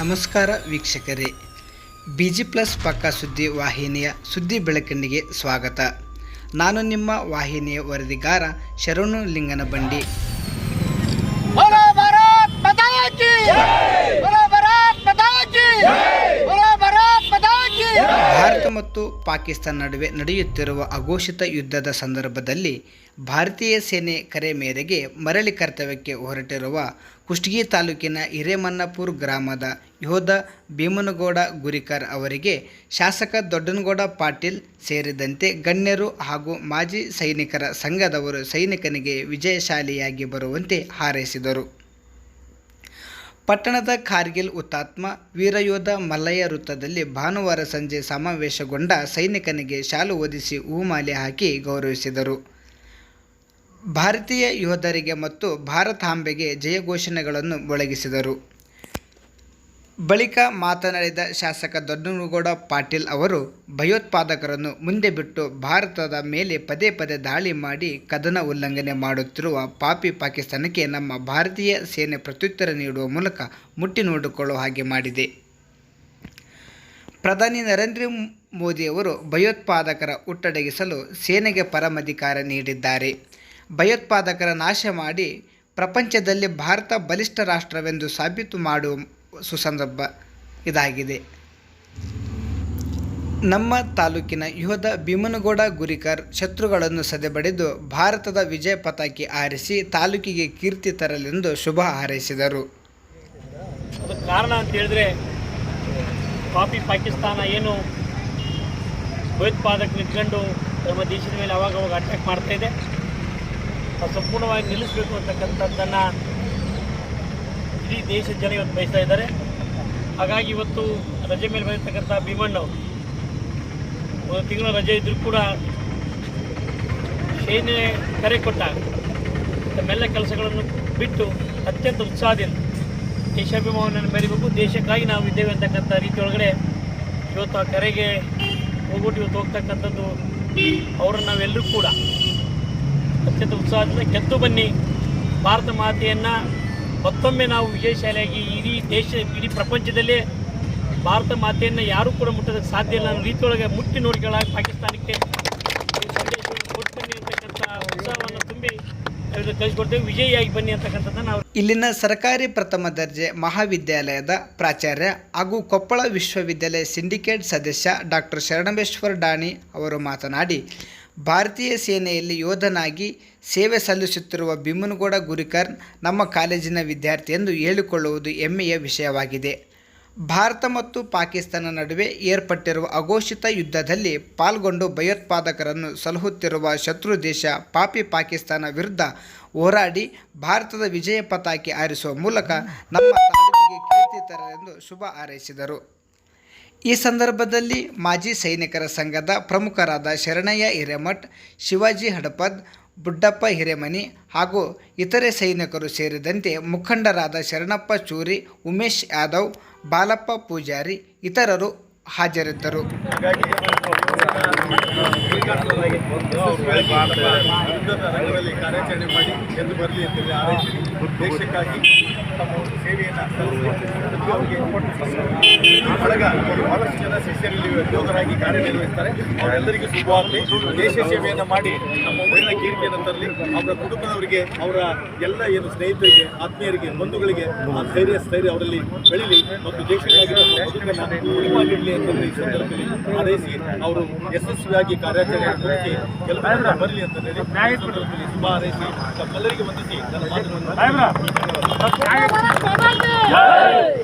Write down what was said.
ನಮಸ್ಕಾರ ವೀಕ್ಷಕರೇ. B G plus ಪಕ್ಕ ಸುದ್ದಿ ವಾಹಿನಿಯ ಸುದ್ದಿ ಬೆಳಕಣ್ಣಿಗೆ ಸ್ವಾಗತ. ನಾನು ನಿಮ್ಮ ವಾಹಿನಿಯ ವರದಿಗಾರ ಶರಣು ಲಿಂಗನಬಂಡಿ. ಪಾಕಿಸ್ತಾನ ನಡುವೆ ನಡೆಯುತ್ತಿರುವ ಅಘೋಷಿತ ಯುದ್ಧದ ಸಂದರ್ಭದಲ್ಲಿ ಭಾರತೀಯ ಸೇನೆ ಕರೆ ಮೇರೆಗೆ ಮರಳಿ ಕರ್ತವ್ಯಕ್ಕೆ ಹೊರಟಿರುವ ಕುಷ್ಟಗಿ ತಾಲೂಕಿನ ಹಿರೇಮನ್ನಪುರ ಗ್ರಾಮದ ಯೋಧ ಭೀಮನಗೌಡ ಗುರಿಕರ್ ಅವರಿಗೆ ಶಾಸಕ ದೊಡ್ಡನಗೌಡ ಪಾಟೀಲ್ ಸೇರಿದಂತೆ ಗಣ್ಯರು ಹಾಗೂ ಮಾಜಿ ಸೈನಿಕರ ಸಂಘದವರು ಸೈನಿಕನಿಗೆ ವಿಜಯಶಾಲಿಯಾಗಿ ಬರುವಂತೆ ಹಾರೈಸಿದರು. ಪಟ್ಟಣದ ಕಾರ್ಗಿಲ್ ಹುತಾತ್ಮ ವೀರಯೋಧ ಮಲ್ಲಯ್ಯ ವೃತ್ತದಲ್ಲಿ ಭಾನುವಾರ ಸಂಜೆ ಸಮಾವೇಶಗೊಂಡ ಸೈನಿಕನಿಗೆ ಶಾಲು ಓದಿಸಿ ಹೂಮಾಲೆ ಹಾಕಿ ಗೌರವಿಸಿದರು. ಭಾರತೀಯ ಯೋಧರಿಗೆ ಮತ್ತು ಭಾರತಾಂಬೆಗೆ ಜಯಘೋಷಣೆಗಳನ್ನು ಮೊಳಗಿಸಿದರು. ಬಳಿಕ ಮಾತನಾಡಿದ ಶಾಸಕ ದೊಡ್ಡನಗೌಡ ಪಾಟೀಲ್ ಅವರು, ಭಯೋತ್ಪಾದಕರನ್ನು ಮುಂದೆ ಬಿಟ್ಟು ಭಾರತದ ಮೇಲೆ ಪದೇ ಪದೇ ದಾಳಿ ಮಾಡಿ ಕದನ ಉಲ್ಲಂಘನೆ ಮಾಡುತ್ತಿರುವ ಪಾಪಿ ಪಾಕಿಸ್ತಾನಕ್ಕೆ ನಮ್ಮ ಭಾರತೀಯ ಸೇನೆ ಪ್ರತ್ಯುತ್ತರ ನೀಡುವ ಮೂಲಕ ಮುಟ್ಟಿ ನೋಡಿಕೊಳ್ಳುವ ಹಾಗೆ ಮಾಡಿದೆ. ಪ್ರಧಾನಿ ನರೇಂದ್ರ ಮೋದಿಯವರು ಭಯೋತ್ಪಾದಕರ ಹುಟ್ಟಡಗಿಸಲು ಸೇನೆಗೆ ಪರಮಾಧಿಕಾರ ನೀಡಿದ್ದಾರೆ. ಭಯೋತ್ಪಾದಕರ ನಾಶ ಮಾಡಿ ಪ್ರಪಂಚದಲ್ಲಿ ಭಾರತ ಬಲಿಷ್ಠ ರಾಷ್ಟ್ರವೆಂದು ಸಾಬೀತು ಮಾಡುವ ಸುಸಂದರ್ಭ ಇದಾಗಿದೆ. ನಮ್ಮ ತಾಲೂಕಿನ ಯೋಧ ಭೀಮನಗೌಡ ಗುರಿಕರ್ ಶತ್ರುಗಳನ್ನು ಸದೆಬಡಿದು ಭಾರತದ ವಿಜಯ ಪತಾಕಿ ಆರಿಸಿ ತಾಲೂಕಿಗೆ ಕೀರ್ತಿ ತರಲೆಂದು ಶುಭ ಹಾರೈಸಿದರು. ಕಾರಣ ಅಂತ ಹೇಳಿದ್ರೆ, ಕಾಪಿ ಪಾಕಿಸ್ತಾನ ಏನು ಭಯೋತ್ಪಾದಕ ನಿಂತ್ಕೊಂಡು ನಮ್ಮ ದೇಶದ ಮೇಲೆ ಅವಾಗವಾಗ ಅವಾಗ ಅಟ್ಯಾಕ್ ಮಾಡ್ತಾ ಇದೆ. ಸಂಪೂರ್ಣವಾಗಿ ನಿಲ್ಲಿಸಬೇಕು ಅಂತಕ್ಕಂಥದ್ದನ್ನು ಇಡೀ ದೇಶದ ಜನ ಇವತ್ತು ಬಯಸ್ತಾ ಇದ್ದಾರೆ. ಹಾಗಾಗಿ ಇವತ್ತು ರಜೆ ಮೇಲೆ ಬಂದಿರತಕ್ಕಂಥ ಭೀಮಣ್ಣವರು ಒಂದು ತಿಂಗಳ ರಜೆ ಇದ್ರೂ ಕೂಡ ಸೇನೆ ಕರೆ ಕೊಟ್ಟ ತಮ್ಮೆಲ್ಲ ಕೆಲಸಗಳನ್ನು ಬಿಟ್ಟು ಅತ್ಯಂತ ಉತ್ಸಾಹದಿಂದ ದೇಶಾಭಿಮಾನವನ್ನು ಮೆರಿಬೇಕು ದೇಶಕ್ಕಾಗಿ ನಾವು ಇದ್ದೇವೆ ಅಂತಕ್ಕಂಥ ರೀತಿಯೊಳಗಡೆ ಇವತ್ತು ಆ ಕರೆಗೆ ಹೋಗ್ಬಿಟ್ಟು ಇವತ್ತು ಹೋಗ್ತಕ್ಕಂಥದ್ದು ಅವರನ್ನು ನಾವೆಲ್ಲರೂ ಕೂಡ ಅತ್ಯಂತ ಉತ್ಸಾಹದಿಂದ ಕೆತ್ತು ಬನ್ನಿ. ಭಾರತ ಮಾತೆಯನ್ನು ಮತ್ತೊಮ್ಮೆ ನಾವು ವಿಜಯಶಾಲಿಯಾಗಿ ಇಡೀ ದೇಶ, ಇಡೀ ಪ್ರಪಂಚದಲ್ಲೇ ಭಾರತ ಮಾತೆಯನ್ನು ಯಾರೂ ಕೂಡ ಮುಟ್ಟೋದಕ್ಕೆ ಸಾಧ್ಯ ಇಲ್ಲ. ಅನ್ನೋ ರೀತಿಯೊಳಗೆ ಮುಟ್ಟಿ ನೋಡಿಗಳಾಗಿ ಪಾಕಿಸ್ತಾನಕ್ಕೆ ಉತ್ಸಾಹವನ್ನು ತುಂಬಿ ವಿಜಯಿಯಾಗಿ ಬನ್ನಿ ನಾವು ಇಲ್ಲಿನ ಸರ್ಕಾರಿ ಪ್ರಥಮ ದರ್ಜೆ ಮಹಾವಿದ್ಯಾಲಯದ ಪ್ರಾಚಾರ್ಯ ಹಾಗೂ ಕೊಪ್ಪಳ ವಿಶ್ವವಿದ್ಯಾಲಯ ಸಿಂಡಿಕೇಟ್ ಸದಸ್ಯ ಡಾಕ್ಟರ್ ಶರಣಬೇಶ್ವರ್ ಡಾಣಿ ಅವರು ಮಾತನಾಡಿ ಭಾರತೀಯ ಸೇನೆಯಲ್ಲಿ ಯೋಧನಾಗಿ ಸೇವೆ ಸಲ್ಲಿಸುತ್ತಿರುವ ಭೀಮನಗೌಡ ಗುರಿಕರ್ನ್ ನಮ್ಮ ಕಾಲೇಜಿನ ವಿದ್ಯಾರ್ಥಿ ಎಂದು ಹೇಳಿಕೊಳ್ಳುವುದು ಹೆಮ್ಮೆಯ ವಿಷಯವಾಗಿದೆ. ಭಾರತ ಮತ್ತು ಪಾಕಿಸ್ತಾನ ನಡುವೆ ಏರ್ಪಟ್ಟಿರುವ ಅಘೋಷಿತ ಯುದ್ಧದಲ್ಲಿ ಪಾಲ್ಗೊಂಡು ಭಯೋತ್ಪಾದಕರನ್ನು ಸಲಹುತ್ತಿರುವ ಶತ್ರು ದೇಶ ಪಾಪಿ ಪಾಕಿಸ್ತಾನ ವಿರುದ್ಧ ಹೋರಾಡಿ ಭಾರತದ ವಿಜಯ ಪತಾಕೆ ಆರಿಸುವ ಮೂಲಕ ನಮ್ಮ ತಾಲೂಕಿಗೆ ಕೀರ್ತಿ ತರಲೆಂದು ಶುಭ ಹಾರೈಸಿದರು. ಈ ಸಂದರ್ಭದಲ್ಲಿ ಮಾಜಿ ಸೈನಿಕರ ಸಂಘದ ಪ್ರಮುಖರಾದ ಶರಣಯ್ಯ ಹಿರೇಮಠ್, ಶಿವಾಜಿ ಹಡಪದ್, ಬುಡ್ಡಪ್ಪ ಹಿರೇಮನಿ ಹಾಗೂ ಇತರೆ ಸೈನಿಕರು ಸೇರಿದಂತೆ ಮುಖಂಡರಾದ ಶರಣಪ್ಪ ಚೂರಿ, ಉಮೇಶ್ ಯಾದವ್, ಬಾಲಪ್ಪ ಪೂಜಾರಿ ಇತರರು ಹಾಜರಿದ್ದರು. ಕಾರ್ಯಾಚರಣೆ ಮಾಡಿ ಎಂದು ಬರಲಿ ಅಂತೇಳಿ ದೇಶಕ್ಕಾಗಿ ತಮ್ಮ ಸೇವೆಯನ್ನು ಸಲ್ಲಿಸಿ ಅವರಿಗೆ ಬಳಗ ಬಹಳಷ್ಟು ಜನ ಶಿಷ್ಯರಲ್ಲಿ ಯೋಧರಾಗಿ ಕಾರ್ಯನಿರ್ವಹಿಸ್ತಾರೆ. ಅವರೆಲ್ಲರಿಗೂ ಶುಭವಾಗಲಿ. ದೇಶ ಸೇವೆಯನ್ನು ಮಾಡಿ ನಮ್ಮ ಊರಿನ ಕೀರ್ತಿಯನ್ನು ತರಲಿ. ಅವರ ಕುಟುಂಬದವರಿಗೆ, ಅವರ ಎಲ್ಲ ಏನು ಸ್ನೇಹಿತರಿಗೆ, ಆತ್ಮೀಯರಿಗೆ, ಬಂಧುಗಳಿಗೆ ಆ ಧೈರ್ಯ, ಸ್ಥೈರ್ಯ ಅವರಲ್ಲಿ ಬೆಳೀಲಿ ಮತ್ತು ದೇಶಕ್ಕಾಗಿ ಉಳಿಮಾಡಿರಲಿ ಅಂತಂದ್ರೆ ಈ ಸಂದರ್ಭದಲ್ಲಿ ಹಾರೈಸಿ, ಅವರು ಯಶಸ್ವಿಯಾಗಿ ಕಾರ್ಯಾಚರಣೆ ನಡೆಸಿ ಎಲ್ಲರೂ ಬರಲಿ ಅಂತ ಹೇಳಿ ಸಂದರ್ಭದಲ್ಲಿ ಶುಭ ಹಾರೈಸಿ, ತಮ್ಮೆಲ್ಲರಿಗೆ ವಂದಿಸಿ ನನ್ನ ಮಾತನ್ನು Hey!